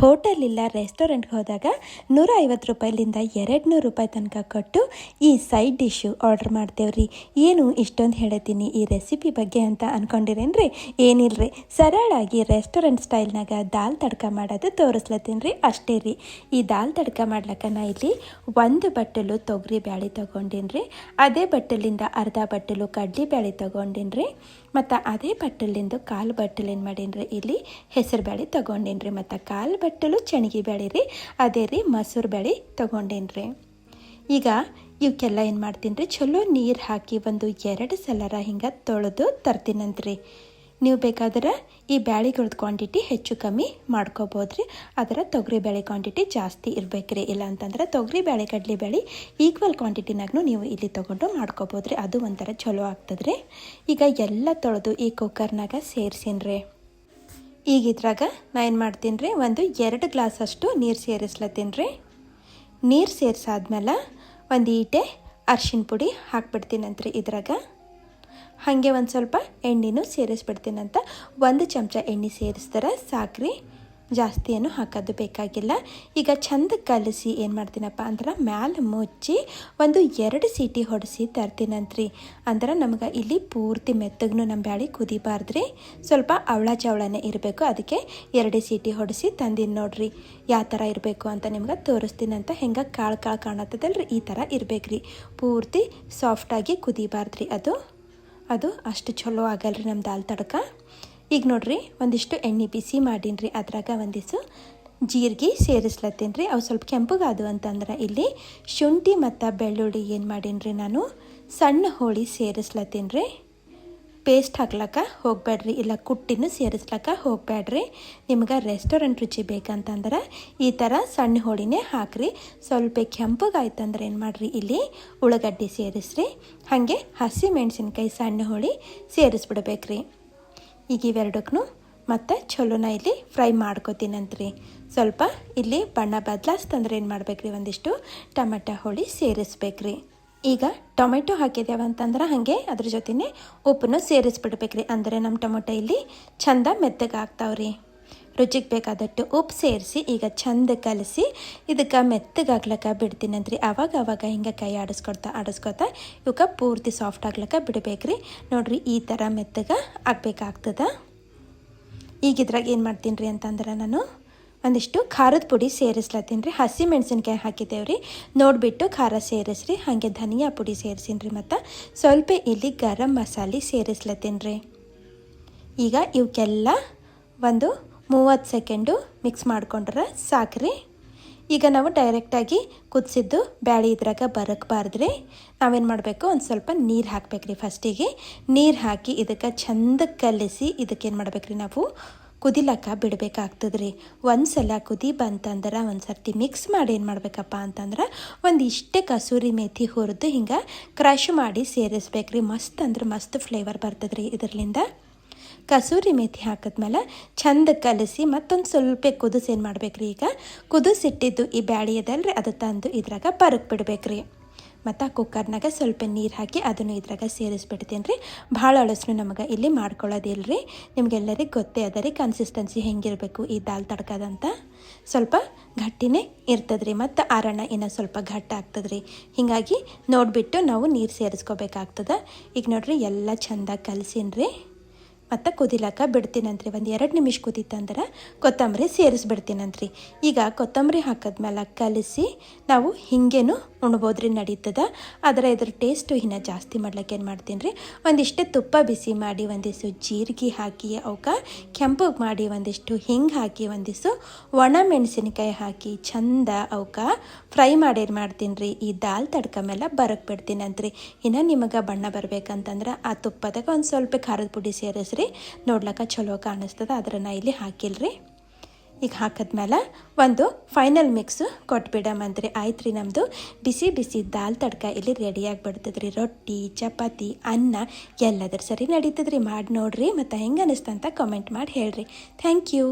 Hotel ಇಲ್ಲ ರೆಸ್ಟೋರೆಂಟ್ಗೆ ಹೋದಾಗ ನೂರ ಐವತ್ತು ರೂಪಾಯಿಲಿಂದ ಎರಡು ನೂರು ರೂಪಾಯಿ ತನಕ ಕೊಟ್ಟು ಈ ಸೈಡ್ ಡಿಶ್ಶು ಆರ್ಡ್ರ್ ಮಾಡ್ತೇವ್ರಿ. ಏನು ಇಷ್ಟೊಂದು ಹೇಳತ್ತೀನಿ ಈ ರೆಸಿಪಿ ಬಗ್ಗೆ ಅಂತ ಅನ್ಕೊಂಡಿರೇನ್ರಿ? ಏನಿಲ್ಲರಿ ಸರಳಾಗಿ ರೆಸ್ಟೋರೆಂಟ್ ಸ್ಟೈಲ್ನಾಗ ದಾಲ್ ತಡ್ಕ ಮಾಡೋದು ತೋರಿಸ್ಲತ್ತೀನಿ ಅಷ್ಟೇ ರೀ. ಈ ದಾಲ್ ತಡ್ಕ ಮಾಡ್ಲಕ್ಕ ನಾ ಇಲ್ಲಿ ಒಂದು ಬಟ್ಟಲು ತೊಗರಿ ಬ್ಯಾಳೆ ತೊಗೊಂಡಿನ್ರಿ, ಅದೇ ಬಟ್ಟಲಿಂದ ಅರ್ಧ ಬಟ್ಟಲು ಕಡ್ಲಿ ಬ್ಯಾಳಿ ತೊಗೊಂಡಿನ್ರಿ ಮತ್ತು ಅದೇ ಬಟ್ಟಲಿಂದು ಕಾಲು ಬಟ್ಟಲು ಏನು ಮಾಡೀನಿ ಇಲ್ಲಿ ಹೆಸರು ಬೇಳೆ ತೊಗೊಂಡೇನಿ ಮತ್ತು ಕಾಲು ಬಟ್ಟಲು ಚಣಿಗೆ ಬೇಳೆ ರೀ ಅದೇ ರೀ ಮೊಸರು ಬೇಳೆ ತೊಗೊಂಡೇನಿ ಈಗ ಇವಕ್ಕೆಲ್ಲ ಏನು ಮಾಡ್ತೀನಿ ರೀ ಚಲೋ ನೀರು ಹಾಕಿ ಒಂದು ಎರಡು ಸಲರ ಹಿಂಗೆ ತೊಳೆದು ತರ್ತೀನಂತ್ರಿ. ನೀವು ಬೇಕಾದ್ರೆ ಈ ಬ್ಯಾಳಿಗಳದ್ದು ಕ್ವಾಂಟಿಟಿ ಹೆಚ್ಚು ಕಮ್ಮಿ ಮಾಡ್ಕೋಬೋದು ರೀ ಅದರ ತೊಗರಿ ಬೇಳೆ ಕ್ವಾಂಟಿಟಿ ಜಾಸ್ತಿ ಇರ್ಬೇಕು ರೀ ಇಲ್ಲ ಅಂತಂದ್ರೆ ತೊಗರಿ ಬೇಳೆ ಕಡಲೆ ಬೇಳೆ ಈಕ್ವಲ್ ಕ್ವಾಂಟಿಟಿನಾಗೂ ನೀವು ಇಲ್ಲಿ ತೊಗೊಂಡು ಮಾಡ್ಕೋಬೋದು ರೀ ಅದು ಒಂಥರ ಚಲೋ ಆಗ್ತದೆ ರೀ ಈಗ ಎಲ್ಲ ತೊಳೆದು ಈ ಕುಕ್ಕರ್ನಾಗ ಸೇರಿಸಿನ್ರಿ. ಈಗ ಇದ್ರಾಗ ನಾ ಏನು ಮಾಡ್ತೀನಿ ರೀ ಒಂದು ಎರಡು ಗ್ಲಾಸ್ ಅಷ್ಟು ನೀರು ಸೇರಿಸ್ಲತ್ತೀನಿ ರೀ ನೀರು ಸೇರಿಸಾದ್ಮೇಲೆ ಒಂದು ಈಟೆ ಅರ್ಶಿನ ಪುಡಿ ಹಾಕ್ಬಿಡ್ತೀನಂತ್ರಿ ಇದ್ರಾಗ. ಹಾಗೆ ಒಂದು ಸ್ವಲ್ಪ ಎಣ್ಣೆನೂ ಸೇರಿಸ್ಬಿಡ್ತೀನಂತ ಒಂದು ಚಮಚ ಎಣ್ಣೆ ಸೇರಿಸ್ತಾರೆ. ಸಾಕ್ರಿ. ಜಾಸ್ತಿ ಏನು ಹಾಕೋದು ಬೇಕಾಗಿಲ್ಲ. ಈಗ ಚಂದ ಕಲಸಿ ಏನು ಮಾಡ್ತೀನಪ್ಪ ಅಂದ್ರೆ ಮ್ಯಾಲೆ ಮುಚ್ಚಿ ಒಂದು ಎರಡು ಸೀಟಿ ಹೊಡೆಸಿ ತರ್ತೀನಂತ್ರಿ. ಅಂದ್ರೆ ನಮ್ಗೆ ಇಲ್ಲಿ ಪೂರ್ತಿ ಮೆತ್ತಗೂ ನಮ್ಮ ಬ್ಯಾಳಿ ಕುದಿಬಾರ್ದ್ರಿ. ಸ್ವಲ್ಪ ಅವಳ ಚವಳನೇ ಇರಬೇಕು. ಅದಕ್ಕೆ ಎರಡು ಸೀಟಿ ಹೊಡೆಸಿ ತಂದೀನಿ ನೋಡ್ರಿ. ಯಾವ ಥರ ಇರಬೇಕು ಅಂತ ನಿಮ್ಗೆ ತೋರಿಸ್ತೀನಂತ ಹೆಂಗೆ ಕಾಳು ಕಾಳು ಕಾಣತ್ತದಲ್ರಿ. ಈ ಥರ ಇರಬೇಕ್ರಿ. ಪೂರ್ತಿ ಸಾಫ್ಟಾಗಿ ಕುದಿಬಾರ್ದ್ರಿ ಅದು. ಅದು ಅಷ್ಟು ಚಲೋ ಆಗಲ್ರಿ ನಮ್ಮ ದಾಲ್ ತಡಕ. ಈಗ ನೋಡ್ರಿ, ಒಂದಿಷ್ಟು ಎಣ್ಣೆ ಬಿಸಿ ಮಾಡೀನಿ ರೀ ಅದ್ರಾಗ ಒಂದಿಷ್ಟು ಜೀರಿಗೆ ಸೇರಿಸ್ಲತ್ತೀನಿ ರೀ ಅವು ಸ್ವಲ್ಪ ಕೆಂಪಗಾದು ಅಂತಂದ್ರೆ ಇಲ್ಲಿ ಶುಂಠಿ ಮತ್ತು ಬೆಳ್ಳುಳ್ಳಿ ಏನು ಮಾಡೀನಿ ರೀ ನಾನು ಸಣ್ಣ ಹೋಳಿ ಸೇರಿಸ್ಲತ್ತೀನಿ ರೀ ಪೇಸ್ಟ್ ಹಾಕ್ಲಕ್ಕ ಹೋಗಬೇಡ್ರಿ. ಇಲ್ಲ ಕುಟ್ಟಿನೂ ಸೇರಿಸ್ಲಕ್ಕ ಹೋಗಬೇಡ್ರಿ. ನಿಮ್ಗೆ ರೆಸ್ಟೋರೆಂಟ್ ರುಚಿ ಬೇಕಂತಂದ್ರೆ ಈ ಥರ ಸಣ್ಣ ಹೋಳಿನೇ ಹಾಕ್ರಿ. ಸ್ವಲ್ಪ ಕೆಂಪಗಾಯ್ತಂದ್ರೆ ಏನು ಮಾಡಿರಿ? ಇಲ್ಲಿ ಉಳ್ಳಾಗಡ್ಡಿ ಸೇರಿಸ್ರಿ. ಹಾಗೆ ಹಸಿ ಮೆಣಸಿನ್ಕಾಯಿ ಸಣ್ಣ ಹೋಳಿ ಸೇರಿಸ್ಬಿಡ್ಬೇಕ್ರಿ. ಈಗ ಇವೆರಡಕ್ಕೂ ಮತ್ತು ಚಲೋನ ಇಲ್ಲಿ ಫ್ರೈ ಮಾಡ್ಕೋತೀನಂತ್ರಿ. ಸ್ವಲ್ಪ ಇಲ್ಲಿ ಬಣ್ಣ ಬದಲಾಸ್ತಂದ್ರೆ ಏನು ಮಾಡ್ಬೇಕ್ರಿ? ಒಂದಿಷ್ಟು ಟಮಟ ಹೋಳಿ ಸೇರಿಸ್ಬೇಕ್ರಿ. ಈಗ ಟೊಮೆಟೊ ಹಾಕಿದ್ದೇವೆ ಅಂತಂದ್ರೆ ಹಾಗೆ ಅದ್ರ ಜೊತೆನೆ ಉಪ್ಪನ್ನು ಸೇರಿಸ್ಬಿಡ್ಬೇಕ್ರಿ. ಅಂದರೆ ನಮ್ಮ ಟೊಮೆಟೊ ಇಲ್ಲಿ ಚಂದ ಮೆತ್ತಗೆ ಆಗ್ತಾವ್ರಿ. ರುಚಿಗೆ ಬೇಕಾದಟ್ಟು ಉಪ್ಪು ಸೇರಿಸಿ ಈಗ ಚಂದ ಕಲಸಿ ಇದಕ್ಕೆ ಮೆತ್ತಗಾಗ್ಲಕ್ಕ ಬಿಡ್ತೀನಂತ್ರಿ ಅವಾಗ ಅವಾಗ ಹಿಂಗೆ ಕೈ ಆಡಿಸ್ಕೊಡ್ತಾ ಆಡಿಸ್ಕೊತಾ ಇವಕ್ಕೆ ಪೂರ್ತಿ ಸಾಫ್ಟ್ ಆಗ್ಲಕ್ಕ ಬಿಡಬೇಕ್ರಿ. ನೋಡ್ರಿ ಈ ಥರ ಮೆತ್ತಗೆ ಆಗಬೇಕಾಗ್ತದ. ಈಗ ಇದ್ರಾಗ ಏನು ಮಾಡ್ತೀನಿ ರೀ ಅಂತಂದ್ರೆ ನಾನು ಒಂದಿಷ್ಟು ಖಾರದ ಪುಡಿ ಸೇರಿಸ್ಲತ್ತೀನಿ ರೀ. ಹಸಿ ಮೆಣಸಿನ್ಕಾಯಿ ಹಾಕಿದ್ದೇವೆ ರೀ. ನೋಡಿಬಿಟ್ಟು ಖಾರ ಸೇರಿಸ್ರಿ, ಹಾಗೆ ಧನಿಯಾ ಪುಡಿ ಸೇರಿಸೀನಿ ರೀ ಮತ್ತು ಸ್ವಲ್ಪ ಇಲ್ಲಿ ಗರಂ ಮಸಾಲೆ ಸೇರಿಸ್ಲತ್ತೀನಿ ರೀ. ಈಗ ಇವಕ್ಕೆಲ್ಲ ಒಂದು ಮೂವತ್ತು ಸೆಕೆಂಡು ಮಿಕ್ಸ್ ಮಾಡ್ಕೊಂಡ್ರೆ ಸಾಕ್ರಿ. ಈಗ ನಾವು ಡೈರೆಕ್ಟಾಗಿ ಕುದಿಸಿದ್ದು ಬ್ಯಾಳಿ ಇದ್ರಾಗ ಬರಕ್ಬಾರ್ದ್ರಿ ನಾವೇನು ಮಾಡಬೇಕು? ಒಂದು ಸ್ವಲ್ಪ ನೀರು ಹಾಕ್ಬೇಕ್ರಿ ಫಸ್ಟಿಗೆ ನೀರು ಹಾಕಿ ಇದಕ್ಕೆ ಚಂದ ಕಲಿಸಿ ಇದಕ್ಕೇನು ಮಾಡ್ಬೇಕ್ರಿ ನಾವು? ಕುದಿಲಕ್ಕ ಬಿಡಬೇಕಾಗ್ತದ್ರಿ. ಒಂದು ಸಲ ಕುದಿ ಬಂತಂದ್ರೆ ಒಂದು ಸರ್ತಿ ಮಿಕ್ಸ್ ಮಾಡಿ ಏನು ಮಾಡಬೇಕಪ್ಪ ಅಂತಂದ್ರೆ ಒಂದು ಇಷ್ಟೇ ಕಸೂರಿ ಮೇಥಿ ಹುರಿದು ಹಿಂಗೆ ಕ್ರಶ್ ಮಾಡಿ ಸೇರಿಸ್ಬೇಕ್ರಿ. ಮಸ್ತ್ ಅಂದ್ರೆ ಮಸ್ತ್ ಫ್ಲೇವರ್ ಬರ್ತದ್ರಿ ಇದರಿಂದ ಕಸೂರಿ ಮೇಥಿ ಹಾಕಿದ್ಮೇಲೆ ಚಂದ ಕಲಸಿ ಮತ್ತೊಂದು ಸ್ವಲ್ಪ ಕುದಿಸಿ ಏನು ಮಾಡ್ಬೇಕ್ರಿ ಈಗ. ಕುದಿಸಿಟ್ಟಿದ್ದು ಈ ಬ್ಯಾಳಿ ಅದಲ್ರಿ, ಅದು ತಂದು ಇದ್ರಾಗ ಬರಕ್ ಬಿಡ್ಬೇಕ್ರಿ. ಮತ್ತು ಕುಕ್ಕರ್ನಾಗ ಸ್ವಲ್ಪ ನೀರು ಹಾಕಿ ಅದನ್ನು ಇದ್ರಾಗ ಸೇರಿಸ್ಬಿಡ್ತೀನಿ ರೀ ಭಾಳ ಅಳಸ್ನು ನಮಗೆ ಇಲ್ಲಿ ಮಾಡ್ಕೊಳ್ಳೋದಿಲ್ಲ ರೀ ನಿಮ್ಗೆಲ್ಲರಿಗೆ ಗೊತ್ತೇ ಅದ ರೀ ಕನ್ಸಿಸ್ಟೆನ್ಸಿ ಹೆಂಗಿರಬೇಕು ಈ ದಾಲ್ ತಡ್ಕದಂತ. ಸ್ವಲ್ಪ ಗಟ್ಟಿನೇ ಇರ್ತದ್ರಿ ಮತ್ತು ಆರಣ ಇನ್ನು ಸ್ವಲ್ಪ ಘಟ್ಟ ರೀ ಹೀಗಾಗಿ ನೋಡಿಬಿಟ್ಟು ನಾವು ನೀರು ಸೇರಿಸ್ಕೋಬೇಕಾಗ್ತದೆ. ಈಗ ನೋಡಿರಿ ಎಲ್ಲ ಚೆಂದಾಗಿ ಕಲಸಿನ್ರಿ. ರೀ ಮತ್ತು ಕುದಿಲಕ್ಕ ಬಿಡ್ತೀನಂತ್ರಿ. ಒಂದು ಎರಡು ನಿಮಿಷ ಕುದೀತಂದ್ರೆ ಕೊತ್ತಂಬರಿ ಸೇರಿಸ್ಬಿಡ್ತೀನಂತ್ರಿ. ಈಗ ಕೊತ್ತಂಬರಿ ಹಾಕಿದ್ಮೇಲೆ ಕಲಸಿ ನಾವು ಹಿಂಗೇನು ಉಣ್ಬೋದ್ರಿ ನಡೀತದ. ಆದರೆ ಇದ್ರ ಟೇಸ್ಟು ಇನ್ನು ಜಾಸ್ತಿ ಮಾಡ್ಲಿಕ್ಕೆ ಏನು ಮಾಡ್ತೀನಿ ರೀ ಒಂದಿಷ್ಟು ತುಪ್ಪ ಬಿಸಿ ಮಾಡಿ, ಒಂದಿಷ್ಟು ಜೀರಿಗೆ ಹಾಕಿ ಅವಕ್ಕೆ ಕೆಂಪಗೆ ಮಾಡಿ, ಒಂದಿಷ್ಟು ಹಿಂಗೆ ಹಾಕಿ, ಒಂದಿಷ್ಟು ಒಣ ಮೆಣಸಿನಕಾಯಿ ಹಾಕಿ, ಚಂದ ಅವಕ್ಕೆ ಫ್ರೈ ಮಾಡಿ ಏನು ಮಾಡ್ತೀನಿ ರೀ ಈ ದಾಲ್ ತಡ್ಕ ಮೇಲೆ ಬರಕ್ಕೆ ಬಿಡ್ತೀನಂತ್ರಿ. ಇನ್ನು ನಿಮಗೆ ಬಣ್ಣ ಬರ್ಬೇಕಂತಂದ್ರೆ ಆ ತುಪ್ಪದಾಗ ಒಂದು ಸ್ವಲ್ಪ ಖಾರದ ಪುಡಿ ಸೇರಿಸ್ರಿ. ನೋಡ್ಲಕ್ಕ ಚಲೋ ಕಾಣಿಸ್ತದ ಅದರ ನಾ ಇಲ್ಲಿ ಹಾಕಿಲ್ರಿ. ಈಗ ಹಾಕಿದ್ಮೇಲೆ ಒಂದು ಫೈನಲ್ ಮಿಕ್ಸ್ ಕೊಟ್ಬಿಡಮಂತ್ರಿ ಆಯ್ತು ರೀ ನಮ್ಮದು ಬಿಸಿ ಬಿಸಿ ದಾಲ್ ತಡ್ಕ ಇಲ್ಲಿ ರೆಡಿಯಾಗಿ ಬಿಡ್ತದ್ರಿ ರೊಟ್ಟಿ, ಚಪಾತಿ, ಅನ್ನ ಎಲ್ಲದ್ರ ಸರಿ ನಡೀತದ್ರಿ. ಮಾಡಿ ನೋಡ್ರಿ. ಮತ್ತು ಹೆಂಗೆ ಅನಿಸ್ತಂತ ಕಮೆಂಟ್ ಮಾಡಿ ಹೇಳ್ರಿ. Thank you